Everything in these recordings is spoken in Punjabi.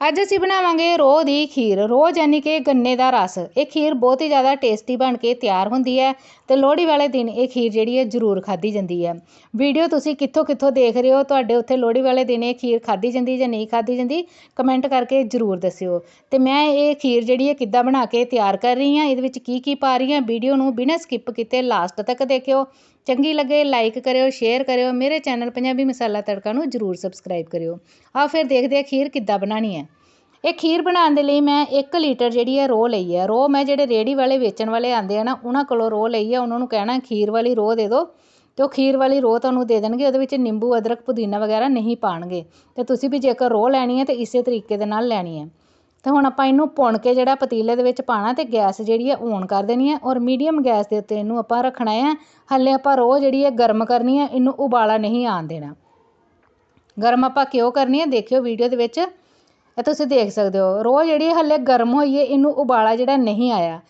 ਅੱਜ ਅਸੀਂ ਬਣਾਵਾਂਗੇ ਰੋਹ ਦੀ ਖੀਰ। ਰੋਹ ਯਾਨੀ ਕਿ ਗੰਨੇ ਦਾ ਰਸ। ਇਹ ਖੀਰ ਬਹੁਤ ਹੀ ਜ਼ਿਆਦਾ ਟੇਸਟੀ ਬਣ ਕੇ ਤਿਆਰ ਹੁੰਦੀ ਹੈ ਤੇ ਲੋਹੜੀ ਵਾਲੇ ਦਿਨ ਇਹ ਖੀਰ ਜਿਹੜੀ ਹੈ ਜ਼ਰੂਰ ਖਾਧੀ ਜਾਂਦੀ ਹੈ। ਵੀਡੀਓ ਤੁਸੀਂ ਕਿੱਥੋਂ ਕਿੱਥੋਂ ਦੇਖ ਰਹੇ ਹੋ? ਤੁਹਾਡੇ ਉੱਥੇ ਲੋਹੜੀ ਵਾਲੇ ਦਿਨ ਇਹ ਖੀਰ ਖਾਧੀ ਜਾਂਦੀ ਜਾਂ ਨਹੀਂ ਖਾਧੀ ਜਾਂਦੀ? ਕਮੈਂਟ ਕਰਕੇ ਜ਼ਰੂਰ ਦੱਸਿਓ। ਤੇ ਮੈਂ ਇਹ ਖੀਰ ਜਿਹੜੀ ਹੈ ਕਿੱਦਾਂ ਬਣਾ ਕੇ ਤਿਆਰ ਕਰ ਰਹੀ ਹਾਂ, ਇਹਦੇ ਵਿੱਚ ਕੀ ਕੀ ਪਾ ਰਹੀ ਹਾਂ, ਵੀਡੀਓ ਨੂੰ ਬਿਨਾਂ ਸਕਿਪ ਕੀਤੇ ਲਾਸਟ ਤੱਕ ਦੇਖਿਓ। ਚੰਗੀ ਲੱਗੇ ਲਾਈਕ ਕਰਿਓ ਸ਼ੇਅਰ ਕਰਿਓ, ਮੇਰੇ ਚੈਨਲ ਪੰਜਾਬੀ ਮਸਾਲਾ ਤੜਕਾ ਨੂੰ ਜ਼ਰੂਰ ਸਬਸਕ੍ਰਾਈਬ ਕਰਿਓ। ਆ ਫਿਰ ਦੇਖਦੇ ਆ ਖੀਰ ਕਿੱਦਾਂ ਬਣਾਉਣੀ ਹੈ। ਇਹ ਖੀਰ ਬਣਾਉਣ ਦੇ ਲਈ ਮੈਂ 1 ਲੀਟਰ ਜਿਹੜੀ ਹੈ ਰੋਹ ਲਈ ਹੈ। ਰੋਹ ਮੈਂ ਜਿਹੜੇ ਰੇੜੀ ਵਾਲੇ, ਵੇਚਣ ਵਾਲੇ ਆਉਂਦੇ ਆ ਨਾ, ਉਹਨਾਂ ਕੋਲੋਂ ਰੋਹ ਲਈ ਹੈ। ਉਹਨਾਂ ਨੂੰ ਕਹਿਣਾ, ਖੀਰ ਵਾਲੀ ਰੋਹ ਦੇ ਦਿਓ। ਤੇ ਉਹ ਖੀਰ ਵਾਲੀ ਰੋਹ ਤੁਹਾਨੂੰ ਦੇ ਦੇਣਗੇ। ਉਹਦੇ ਵਿੱਚ ਨਿੰਬੂ, ਅਦਰਕ, ਪੁਦੀਨਾ ਵਗੈਰਾ ਨਹੀਂ ਪਾਣਗੇ ਤੇ ਤੁਸੀਂ ਵੀ ਜੇਕਰ ਰੋਹ ਲੈਣੀ ਹੈ ਤੇ ਇਸੇ ਤਰੀਕੇ ਦੇ ਨਾਲ ਲੈਣੀ ਹੈ। ਅਤੇ ਹੁਣ ਆਪਾਂ ਇਹਨੂੰ ਪੁਣ ਕੇ ਜਿਹੜਾ ਪਤੀਲੇ ਦੇ ਵਿੱਚ ਪਾਉਣਾ ਅਤੇ ਗੈਸ ਜਿਹੜੀ ਹੈ ਔਨ ਕਰ ਦੇਣੀ ਹੈ ਔਰ ਮੀਡੀਅਮ ਗੈਸ ਦੇ ਉੱਤੇ ਇਹਨੂੰ ਆਪਾਂ ਰੱਖਣਾ ਆ। ਹਾਲੇ ਆਪਾਂ ਰੋਹ ਜਿਹੜੀ ਹੈ ਗਰਮ ਕਰਨੀ ਹੈ ਇਹਨੂੰ ਉਬਾਲਾ ਨਹੀਂ ਆਉਣ ਦੇਣਾ। ਗਰਮ ਆਪਾਂ ਕਿਉਂ ਕਰਨੀ ਹੈ ਦੇਖਿਓ ਵੀਡੀਓ ਦੇ ਵਿੱਚ। ਇਹ ਤੁਸੀਂ ਦੇਖ ਸਕਦੇ ਹੋ। ਰੋਹ ਜਿਹੜੀ ਹਾਲੇ ਗਰਮ ਹੋਈ ਹੈ ਇਹਨੂੰ ਉਬਾਲਾ ਜਿਹੜਾ ਨਹੀਂ ਆਇਆ।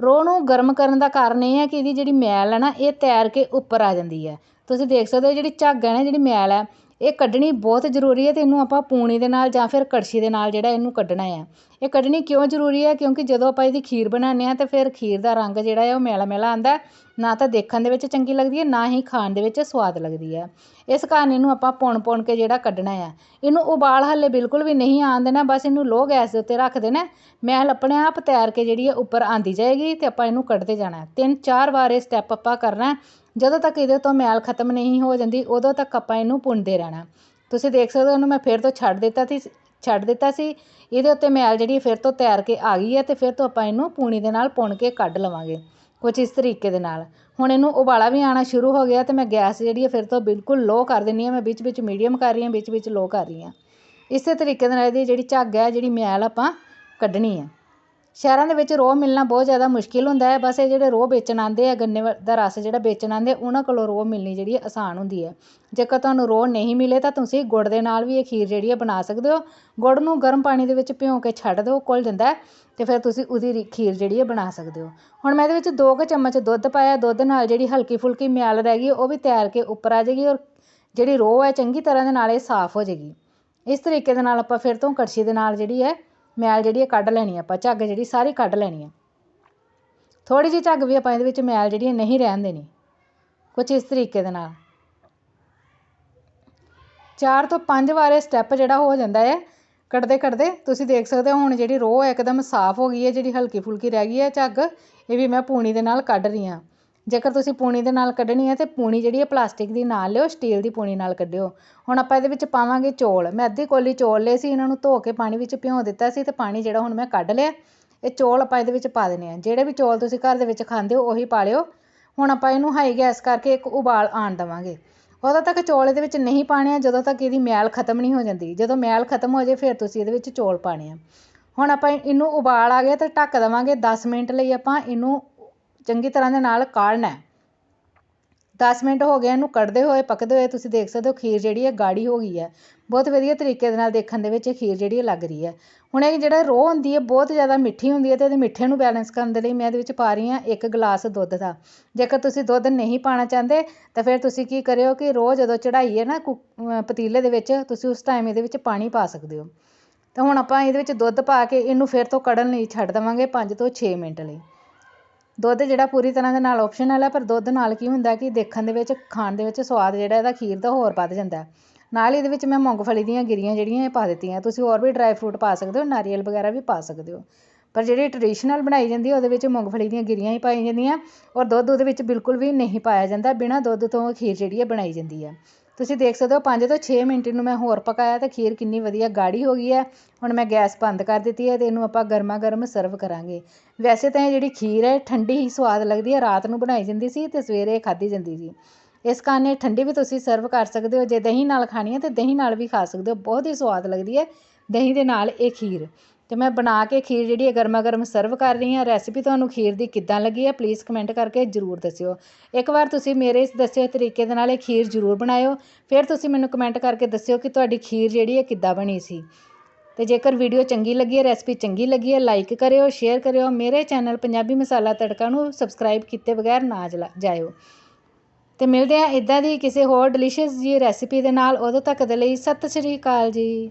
ਰੋਹ ਨੂੰ ਗਰਮ ਕਰਨ ਦਾ ਕਾਰਨ ਇਹ ਹੈ ਕਿ ਇਹਦੀ ਜਿਹੜੀ ਮੈਲ ਹੈ ਨਾ, ਇਹ ਤੈਰ ਕੇ ਉੱਪਰ ਆ ਜਾਂਦੀ ਹੈ ਤੁਸੀਂ ਦੇਖ ਸਕਦੇ ਹੋ ਜਿਹੜੀ ਝੱਗ ਹੈ ਨਾ, ਜਿਹੜੀ ਮੈਲ ਹੈ ਇਹ ਕੱਢਣੀ ਬਹੁਤ ਜ਼ਰੂਰੀ ਹੈ ਅਤੇ ਇਹਨੂੰ ਆਪਾਂ ਪੂਣੀ ਦੇ ਨਾਲ ਜਾਂ ਫਿਰ ਕੜਛੀ ਦੇ ਨਾਲ ਜਿਹੜਾ ਇਹਨੂੰ ਕੱਢਣਾ ਹੈ ਇਹ ਕੱਢਣੀ ਕਿਉਂ ਜ਼ਰੂਰੀ ਹੈ? ਕਿਉਂਕਿ ਜਦੋਂ ਆਪਾਂ ਇਹਦੀ ਖੀਰ ਬਣਾਉਂਦੇ ਹਾਂ ਤਾਂ ਫਿਰ ਖੀਰ ਦਾ ਰੰਗ ਜਿਹੜਾ ਹੈ ਉਹ ਮੈਲਾ ਮੈਲਾ ਆਉਂਦਾ ਨਾ ਤਾਂ ਦੇਖਣ ਦੇ ਵਿੱਚ ਚੰਗੀ ਲੱਗਦੀ ਹੈ, ਨਾ ਹੀ ਖਾਣ ਦੇ ਵਿੱਚ ਸਵਾਦ ਲੱਗਦੀ ਹੈ। ਇਸ ਕਾਰਨ ਇਹਨੂੰ ਆਪਾਂ ਪੁਣ ਪੁਣ ਕੇ ਜਿਹੜਾ ਕੱਢਣਾ ਆ ਇਹਨੂੰ ਉਬਾਲ ਹਾਲੇ ਬਿਲਕੁਲ ਵੀ ਨਹੀਂ ਆਉਣ ਦੇਣਾ, ਬਸ ਇਹਨੂੰ ਲੋਅ ਗੈਸ ਦੇ ਉੱਤੇ ਰੱਖ ਦੇਣਾ ਮੈਲ ਆਪਣੇ ਆਪ ਤੈਰ ਕੇ ਜਿਹੜੀ ਹੈ ਉੱਪਰ ਆਉਂਦੀ ਜਾਏਗੀ ਅਤੇ ਆਪਾਂ ਇਹਨੂੰ ਕੱਢਦੇ ਜਾਣਾ ਤਿੰਨ ਚਾਰ ਵਾਰ ਇਹ ਸਟੈਪ ਆਪਾਂ ਕਰਨਾ ਜਦੋਂ ਤੱਕ ਇਹਦੇ ਤੋਂ ਮੈਲ ਖਤਮ ਨਹੀਂ ਹੋ ਜਾਂਦੀ, ਉਦੋਂ ਤੱਕ ਆਪਾਂ ਇਹਨੂੰ ਪੁੰਨਦੇ ਰਹਿਣਾ ਤੁਸੀਂ ਦੇਖ ਸਕਦੇ ਹੋ, ਇਹਨੂੰ ਮੈਂ ਫਿਰ ਤੋਂ ਛੱਡ ਦਿੱਤਾ ਸੀ। ਛੱਡ ਦਿੱਤਾ ਸੀ, ਇਹਦੇ ਉੱਤੇ ਮੈਲ ਜਿਹੜੀ ਫਿਰ ਤੋਂ ਤੈਰ ਕੇ ਆ ਗਈ ਹੈ ਅਤੇ ਫਿਰ ਤੋਂ ਆਪਾਂ ਇਹਨੂੰ ਪੂਣੀ ਦੇ ਨਾਲ ਪੁਣ ਕੇ ਕੱਢ ਲਵਾਂਗੇ, ਕੁਛ ਇਸ ਤਰੀਕੇ ਦੇ ਨਾਲ। ਹੁਣ ਇਹਨੂੰ ਉਬਾਲਾ ਵੀ ਆਉਣਾ ਸ਼ੁਰੂ ਹੋ ਗਿਆ ਅਤੇ ਮੈਂ ਗੈਸ ਜਿਹੜੀ ਹੈ ਫਿਰ ਤੋਂ ਬਿਲਕੁਲ ਲੋਅ ਕਰ ਦਿੰਦੀ ਹਾਂ, ਮੈਂ ਵਿੱਚ ਵਿੱਚ ਮੀਡੀਅਮ ਕਰ ਰਹੀ ਹਾਂ, ਵਿੱਚ ਵਿੱਚ ਲੋ ਕਰ ਰਹੀ ਹਾਂ। ਇਸੇ ਤਰੀਕੇ ਦੇ ਨਾਲ ਇਹਦੀ ਜਿਹੜੀ ਝੱਗ ਹੈ, ਜਿਹੜੀ ਮੈਲ ਆਪਾਂ ਕੱਢਣੀ ਹੈ। ਸ਼ਹਿਰਾਂ ਦੇ ਵਿੱਚ ਰੋਹ ਮਿਲਣਾ ਬਹੁਤ ਜ਼ਿਆਦਾ ਮੁਸ਼ਕਿਲ ਹੁੰਦਾ ਹੈ। ਬਸ ਇਹ ਜਿਹੜੇ ਰੋਹ ਵੇਚਣ ਆਉਂਦੇ ਆ, ਗੰਨੇ ਦਾ ਰਸ ਜਿਹੜਾ ਵੇਚਣ ਆਉਂਦੇ ਉਹਨਾਂ ਕੋਲੋਂ ਰੋਹ ਮਿਲਣੀ ਜਿਹੜੀ ਆਸਾਨ ਹੁੰਦੀ ਹੈ। ਜੇਕਰ ਤੁਹਾਨੂੰ ਰੋਹ ਨਹੀਂ ਮਿਲੇ ਤਾਂ ਤੁਸੀਂ ਗੁੜ ਦੇ ਨਾਲ ਵੀ ਇਹ ਖੀਰ ਜਿਹੜੀ ਹੈ ਬਣਾ ਸਕਦੇ ਹੋ। ਗੁੜ ਨੂੰ ਗਰਮ ਪਾਣੀ ਦੇ ਵਿੱਚ ਭਿਉਂ ਕੇ ਛੱਡ ਦਿਓ, ਘੁਲ ਜਾਂਦਾ ਅਤੇ ਫਿਰ ਤੁਸੀਂ ਉਹਦੀ ਖੀਰ ਜਿਹੜੀ ਹੈ ਬਣਾ ਸਕਦੇ ਹੋ। ਹੁਣ ਮੈਂ ਇਹਦੇ ਵਿੱਚ ਦੋ ਕੁ ਚਮਚ ਦੁੱਧ ਪਾਇਆ। ਦੁੱਧ ਨਾਲ ਜਿਹੜੀ ਹਲਕੀ ਫੁਲਕੀ ਮਿਆਲ ਰਹਿ ਗਈ, ਉਹ ਵੀ ਤੈਰ ਕੇ ਉੱਪਰ ਆ ਜਾਏਗੀ ਔਰ ਜਿਹੜੀ ਰੋਹ ਹੈ ਚੰਗੀ ਤਰ੍ਹਾਂ ਦੇ ਨਾਲ ਇਹ ਸਾਫ਼ ਹੋ ਜਾਏਗੀ। ਇਸ ਤਰੀਕੇ ਦੇ ਨਾਲ ਆਪਾਂ ਫਿਰ ਤੋਂ ਕੜਛੀ ਦੇ ਨਾਲ ਜਿਹੜੀ ਹੈ ਮੈਲ ਜਿਹੜੀ ਹੈ ਕੱਢ ਲੈਣੀ ਆਪਾਂ, ਝੱਗ ਜਿਹੜੀ ਸਾਰੀ ਕੱਢ ਲੈਣੀ ਆ। ਥੋੜ੍ਹੀ ਜਿਹੀ ਝੱਗ ਵੀ ਆਪਾਂ ਇਹਦੇ ਵਿੱਚ ਮੈਲ ਜਿਹੜੀ ਨਹੀਂ ਰਹਿਣ ਦੇਣੀ ਕੁਝ ਇਸ ਤਰੀਕੇ ਦੇ ਨਾਲ। ਚਾਰ ਤੋਂ ਪੰਜ ਵਾਰ ਇਹ ਸਟੈਪ ਜਿਹੜਾ ਹੋ ਜਾਂਦਾ ਹੈ, ਕੱਢਦੇ ਕੱਢਦੇ ਤੁਸੀਂ ਦੇਖ ਸਕਦੇ ਹੋ ਹੁਣ ਜਿਹੜੀ ਰੋਹ ਹੈ ਇੱਕਦਮ ਸਾਫ਼ ਹੋ ਗਈ ਹੈ, ਜਿਹੜੀ ਹਲਕੀ ਫੁਲਕੀ ਰਹਿ ਗਈ ਹੈ ਝੱਗ, ਇਹ ਵੀ ਮੈਂ ਪੂਣੀ ਦੇ ਨਾਲ ਕੱਢ ਰਹੀ ਹਾਂ। ਜੇਕਰ ਤੁਸੀਂ ਪੂਣੀ ਦੇ ਨਾਲ ਕੱਢਣੀ ਹੈ ਤਾਂ ਪੂਣੀ ਜਿਹੜੀ ਹੈ ਪਲਾਸਟਿਕ ਦੀ ਨਾਲ ਲਿਓ, ਸਟੀਲ ਦੀ ਪੂਣੀ ਨਾਲ ਕੱਢਿਓ। ਹੁਣ ਆਪਾਂ ਇਹਦੇ ਵਿੱਚ ਪਾਵਾਂਗੇ ਚੌਲ। ਮੈਂ ਅੱਧੀ ਕੋਲੀ ਚੌਲ ਲਏ ਸੀ, ਇਹਨਾਂ ਨੂੰ ਧੋ ਕੇ ਪਾਣੀ ਵਿੱਚ ਭਿਉਂ ਦਿੱਤਾ ਸੀ ਅਤੇ ਪਾਣੀ ਜਿਹੜਾ ਹੁਣ ਮੈਂ ਕੱਢ ਲਿਆ। ਇਹ ਚੌਲ ਆਪਾਂ ਇਹਦੇ ਵਿੱਚ ਪਾ ਦੇਣੇ ਆ ਜਿਹੜੇ ਵੀ ਚੌਲ ਤੁਸੀਂ ਘਰ ਦੇ ਵਿੱਚ ਖਾਂਦੇ ਹੋ, ਉਹੀ ਪਾ ਲਿਓ। ਹੁਣ ਆਪਾਂ ਇਹਨੂੰ ਹਾਈ ਗੈਸ ਕਰਕੇ ਇੱਕ ਉਬਾਲ ਆਣ ਦੇਵਾਂਗੇ। ਉਦੋਂ ਤੱਕ ਚੌਲ ਇਹਦੇ ਵਿੱਚ ਨਹੀਂ ਪਾਣੇ ਆ, ਜਦੋਂ ਤੱਕ ਇਹਦੀ ਮੈਲ ਖਤਮ ਨਹੀਂ ਹੋ ਜਾਂਦੀ। ਜਦੋਂ ਮੈਲ ਖਤਮ ਹੋ ਜੇ, ਫਿਰ ਤੁਸੀਂ ਇਹਦੇ ਵਿੱਚ ਚੌਲ ਪਾਣੇ ਆ। ਹੁਣ ਆਪਾਂ ਇਹਨੂੰ ਉਬਾਲ ਆ ਗਿਆ ਤੇ ਢੱਕ ਦੇਵਾਂਗੇ। 10 ਮਿੰਟ ਲਈ ਆਪਾਂ ਇਹਨੂੰ ਚੰਗੀ ਤਰ੍ਹਾਂ ਦੇ ਨਾਲ ਕਾੜਨਾ ਹੈ। 10 ਮਿੰਟ ਹੋ ਗਏ, ਇਹਨੂੰ ਕੱਢਦੇ ਹੋਏ, ਪੱਕਦੇ ਹੋਏ ਤੁਸੀਂ ਦੇਖ ਸਕਦੇ ਹੋ ਖੀਰ ਜਿਹੜੀ ਹੈ ਗਾੜੀ ਹੋ ਗਈ ਹੈ। ਬਹੁਤ ਵਧੀਆ ਤਰੀਕੇ ਦੇ ਨਾਲ ਦੇਖਣ ਦੇ ਵਿੱਚ ਇਹ ਖੀਰ ਜਿਹੜੀ ਹੈ ਲੱਗ ਰਹੀ ਹੈ। ਹੁਣ ਇਹ ਜਿਹੜਾ ਰੋਹ ਹੁੰਦੀ ਹੈ, ਬਹੁਤ ਜ਼ਿਆਦਾ ਮਿੱਠੀ ਹੁੰਦੀ ਹੈ ਤੇ ਇਹਦੇ ਮਿੱਠੇ ਨੂੰ ਬੈਲੈਂਸ ਕਰਨ ਦੇ ਲਈ ਮੈਂ ਇਹਦੇ ਵਿੱਚ ਪਾ ਰਹੀ ਹਾਂ ਇੱਕ ਗਲਾਸ ਦੁੱਧ ਦਾ। ਜੇਕਰ ਤੁਸੀਂ ਦੁੱਧ ਨਹੀਂ ਪਾਣਾ ਚਾਹੁੰਦੇ, ਤਾਂ ਫਿਰ ਤੁਸੀਂ ਕੀ ਕਰਿਓ ਕਿ ਰੋਹ ਜਦੋਂ ਚੜਾਈਏ ਨਾ ਪਤੀਲੇ ਦੇ ਵਿੱਚ, ਤੁਸੀਂ ਉਸ ਟਾਈਮ ਇਹਦੇ ਵਿੱਚ ਪਾਣੀ ਪਾ ਸਕਦੇ ਹੋ। ਤਾਂ ਹੁਣ ਆਪਾਂ ਇਹਦੇ ਵਿੱਚ ਦੁੱਧ ਪਾ ਕੇ ਇਹਨੂੰ ਫਿਰ ਤੋਂ ਕੜਨ ਲਈ ਛੱਡ ਦੇਵਾਂਗੇ 5 ਤੋਂ 6 ਮਿੰਟ ਲਈ। ਦੁੱਧ ਜਿਹੜਾ ਪੂਰੀ ਤਰ੍ਹਾਂ ਦੇ ਨਾਲ ਆਪਸ਼ਨਲ ਹੈ ਪਰ ਦੁੱਧ ਨਾਲ ਕੀ ਹੁੰਦਾ ਕਿ ਦੇਖਣ ਦੇ ਵਿੱਚ, ਖਾਣ ਦੇ ਵਿੱਚ ਸਵਾਦ ਜਿਹੜਾ ਇਹਦਾ ਖੀਰ ਦਾ ਹੋਰ ਵੱਧ ਜਾਂਦਾ ਨਾਲ ਹੀ ਇਹਦੇ ਵਿੱਚ ਮੈਂ ਮੂੰਗਫਲੀ ਦੀਆਂ ਗਿਰੀਆਂ ਜਿਹੜੀਆਂ ਇਹ ਪਾ ਦਿੱਤੀਆਂ। ਤੁਸੀਂ ਹੋਰ ਵੀ ਡਰਾਈ ਫਰੂਟ ਪਾ ਸਕਦੇ ਹੋ, ਨਾਰੀਅਲ ਵਗੈਰਾ ਵੀ ਪਾ ਸਕਦੇ ਹੋ। ਪਰ ਜਿਹੜੀ ਟ੍ਰੈਡੀਸ਼ਨਲ ਬਣਾਈ ਜਾਂਦੀ ਉਹਦੇ ਵਿੱਚ ਮੂੰਗਫਲੀ ਦੀਆਂ ਗਿਰੀਆਂ ਹੀ ਪਾਈਆਂ ਜਾਂਦੀਆਂ। ਔਰ ਦੁੱਧ ਉਹਦੇ ਵਿੱਚ ਬਿਲਕੁਲ ਵੀ ਨਹੀਂ ਪਾਇਆ ਜਾਂਦਾ। ਬਿਨਾਂ ਦੁੱਧ ਤੋਂ ਖੀਰ ਜਿਹੜੀ ਹੈ ਬਣਾਈ ਜਾਂਦੀ ਹੈ। ਤੁਸੀਂ ਦੇਖ ਸਕਦੇ ਹੋ 5 ਤੋਂ 6 ਮਿੰਟ ਨੂੰ ਮੈਂ ਹੋਰ ਪਕਾਇਆ ਤਾਂ ਖੀਰ ਕਿੰਨੀ ਵਧੀਆ ਗਾੜੀ ਹੋ ਗਈ ਹੈ। ਹੁਣ ਮੈਂ ਗੈਸ ਬੰਦ ਕਰ ਦਿੱਤੀ ਹੈ ਤੇ ਇਹਨੂੰ ਆਪਾਂ ਗਰਮਾ ਗਰਮ ਸਰਵ ਕਰਾਂਗੇ। ਵੈਸੇ ਤਾਂ ਇਹ ਜਿਹੜੀ ਖੀਰ ਹੈ, ਠੰਡੀ ਹੀ ਸਵਾਦ ਲੱਗਦੀ ਹੈ। ਰਾਤ ਨੂੰ ਬਣਾਈ ਜਾਂਦੀ ਸੀ ਤੇ ਸਵੇਰੇ ਖਾਧੀ ਜਾਂਦੀ ਸੀ। ਇਸ ਕਾਰਨ ਇਹ ਠੰਡੀ ਵੀ ਤੁਸੀਂ ਸਰਵ ਕਰ ਸਕਦੇ ਹੋ। ਜੇ ਦਹੀਂ ਨਾਲ ਖਾਣੀ ਹੈ ਤੇ ਦਹੀਂ ਨਾਲ ਵੀ ਖਾ ਸਕਦੇ ਹੋ। ਬਹੁਤ ਹੀ ਸਵਾਦ ਲੱਗਦੀ ਹੈ ਦਹੀਂ ਦੇ ਨਾਲ ਇਹ ਖੀਰ। ਅਤੇ ਮੈਂ ਬਣਾ ਕੇ ਖੀਰ ਜਿਹੜੀ ਹੈ ਗਰਮਾ ਗਰਮ ਸਰਵ ਕਰ ਰਹੀ ਹਾਂ ਰੈਸਿਪੀ ਤੁਹਾਨੂੰ ਖੀਰ ਦੀ ਕਿੱਦਾਂ ਲੱਗੀ ਹੈ ਪਲੀਜ਼ ਕਮੈਂਟ ਕਰਕੇ ਜ਼ਰੂਰ ਦੱਸਿਓ। ਇੱਕ ਵਾਰ ਤੁਸੀਂ ਮੇਰੇ ਇਸ ਦੱਸੇ ਤਰੀਕੇ ਦੇ ਨਾਲ ਇਹ ਖੀਰ ਜ਼ਰੂਰ ਬਣਾਇਓ, ਫਿਰ ਤੁਸੀਂ ਮੈਨੂੰ ਕਮੈਂਟ ਕਰਕੇ ਦੱਸਿਓ ਕਿ ਤੁਹਾਡੀ ਖੀਰ ਜਿਹੜੀ ਹੈ ਕਿੱਦਾਂ ਬਣੀ ਸੀ। ਅਤੇ ਜੇਕਰ ਵੀਡੀਓ ਚੰਗੀ ਲੱਗੀ ਹੈ ਰੈਸਪੀ ਚੰਗੀ ਲੱਗੀ ਹੈ ਲਾਈਕ ਕਰਿਓ ਸ਼ੇਅਰ ਕਰਿਓ, ਮੇਰੇ ਚੈਨਲ ਪੰਜਾਬੀ ਮਸਾਲਾ ਤੜਕਾ ਨੂੰ ਸਬਸਕ੍ਰਾਈਬ ਕੀਤੇ ਬਗੈਰ ਨਾ ਜਾਇਓ। ਤੇ ਮਿਲਦੇ ਆ ਇਦਾਂ ਦੀ ਕਿਸੇ ਹੋਰ ਡਿਲੀਸ਼ੀਅਸ ਜੀ ਰੈਸਿਪੀ ਦੇ ਨਾਲ, ਉਦੋਂ ਤੱਕ ਦੇ ਲਈ ਸਤਿ ਸ਼੍ਰੀ ਅਕਾਲ ਜੀ।